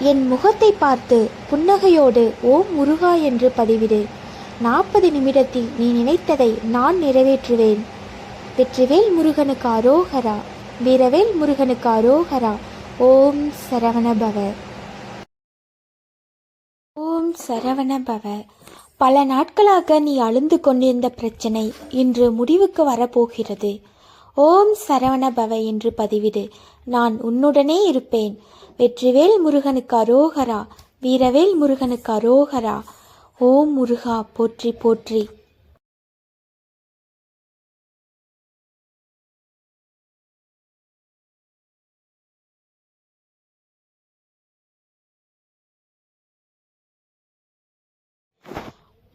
என் முகத்தை பார்த்து புன்னகையோடு ஓம் முருகா என்று பதிவிடு. நாற்பது நிமிடத்தில் நீ நினைத்ததை நான் நிறைவேற்றுவேன். வெற்றிவேல் முருகனுக்கு அரோகரா வீரவேல் முருகனுக்கு அரோகரா ஓம் சரவணபவ. ஓம் சரவணபவ. பல நாட்களாக நீ அழுந்து கொண்டிருந்த பிரச்சனை இன்று முடிவுக்கு வரப்போகிறது. ஓம் சரவணபவ என்று பதிவிடு. நான் உன்னுடனே இருப்பேன். வெற்றிவேல் முருகனுக்கு அரோகரா வீரவேல் முருகனுக்கு அரோகரா. ஓம் முருகா போற்றி போற்றி.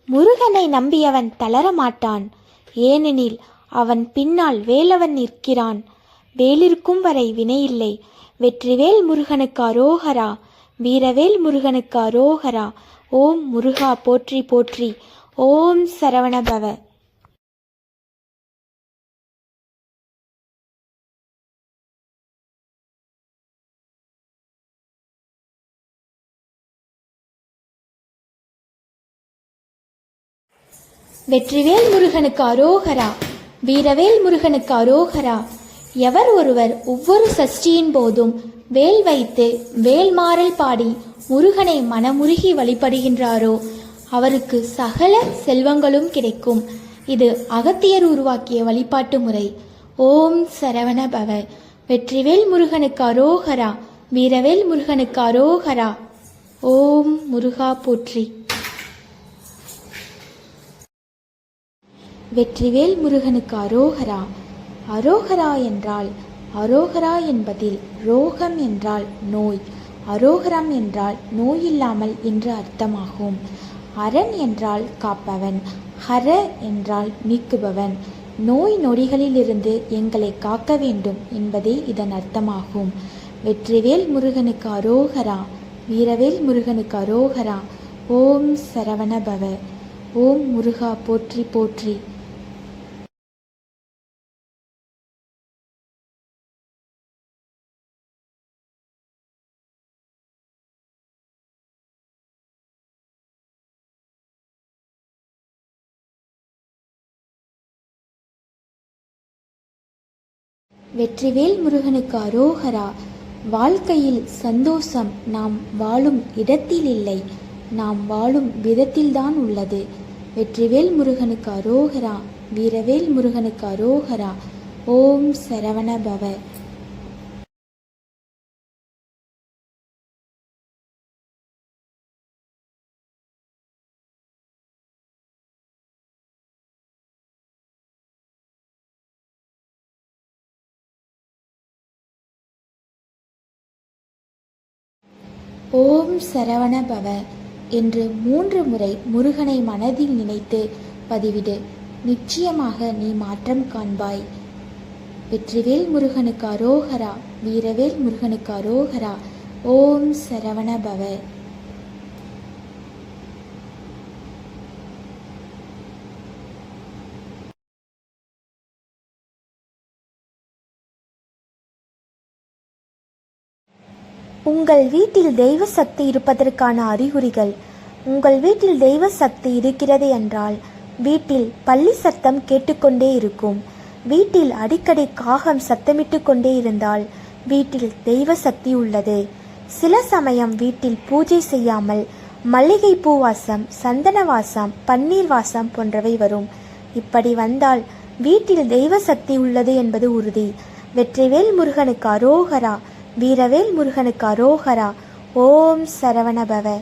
முருகனை நம்பியவன் தளரமாட்டான். ஏனெனில் அவன் பின்னால் வேலவன் நிற்கிறான். வேலிருக்கும் வரை வினையில்லை வெற்றிவேல் முருகனுக்கு அரோகரா வீரவேல் முருகனுக்கு அரோகரா. ஓம் முருகா போற்றி போற்றி. ஓம் சரவணபவ. வெற்றிவேல் முருகனுக்கு அரோகரா வீரவேல் முருகனுக்கு அரோகரா. எவர் ஒருவர் ஒவ்வொரு சஷ்டியின் போதும் வேல் வைத்து வேல்மாறல் பாடி முருகனை மனமுருகி வழிபடுகின்றாரோ அவருக்கு சகல செல்வங்களும் கிடைக்கும். இது அகத்தியர் உருவாக்கிய வழிபாட்டு முறை. ஓம் சரவண பவ வெற்றிவேல் முருகனுக்கு அரோகரா. வீரவேல் முருகனுக்கு அரோகரா. ஓம் முருகா போற்றி. வெற்றிவேல் முருகனுக்கு அரோகரா. அரோகரா என்றால் அரோகரா என்பதில் ரோகம் என்றால் நோய் அரோகரம் என்றால் நோயில்லாமல் என்று அர்த்தமாகும். அரண் என்றால் காப்பவன் ஹர என்றால் நீக்குபவன். நோய் நொடிகளிலிருந்து எங்களை காக்க வேண்டும் என்பதே இதன் அர்த்தமாகும். வெற்றிவேல் முருகனுக்கு அரோகரா வீரவேல் முருகனுக்கு அரோகரா. ஓம் சரவண பவ ஓம் முருகா போற்றி போற்றி. வெற்றிவேல் முருகனுக்கு அரோகரா. வாழ்க்கையில் சந்தோஷம் நாம் வாழும் இடத்தில் இல்லை நாம் வாழும் விதத்தில்தான் உள்ளது. வெற்றிவேல் முருகனுக்கு அரோகரா வீரவேல் முருகனுக்கு அரோகரா. ஓம் சரவண பவ ஓம் சரவண பவ என்று மூன்று முறை முருகனை மனதில் நினைத்து பதிவிடு. நிச்சயமாக நீ மாற்றம் காண்பாய். வெற்றிவேல் முருகனுக்கு அரோகரா வீரவேல் முருகனுக்கு அரோகரா. ஓம் சரவண பவ உங்கள் வீட்டில் தெய்வ சக்தி இருப்பதற்கான அறிகுறிகள். உங்கள் வீட்டில் தெய்வ சக்தி இருக்கிறது என்றால் வீட்டில் பள்ளி சத்தம் கேட்டுக்கொண்டே இருக்கும். வீட்டில் அடிக்கடி காகம் சத்தமிட்டு கொண்டே இருந்தால் வீட்டில் தெய்வ சக்தி உள்ளது. சில சமயம் வீட்டில் பூஜை செய்யாமல் மல்லிகை பூ வாசம் சந்தன வாசம் பன்னீர் வாசம் போன்றவை வரும். இப்படி வந்தால் வீட்டில் தெய்வ சக்தி உள்ளது என்பது உறுதி. வெற்றிவேல் முருகனுக்கு அரோகரா வீரவேல் முருகனுக்கு அரோகரா. ஓம் சரவணபவ.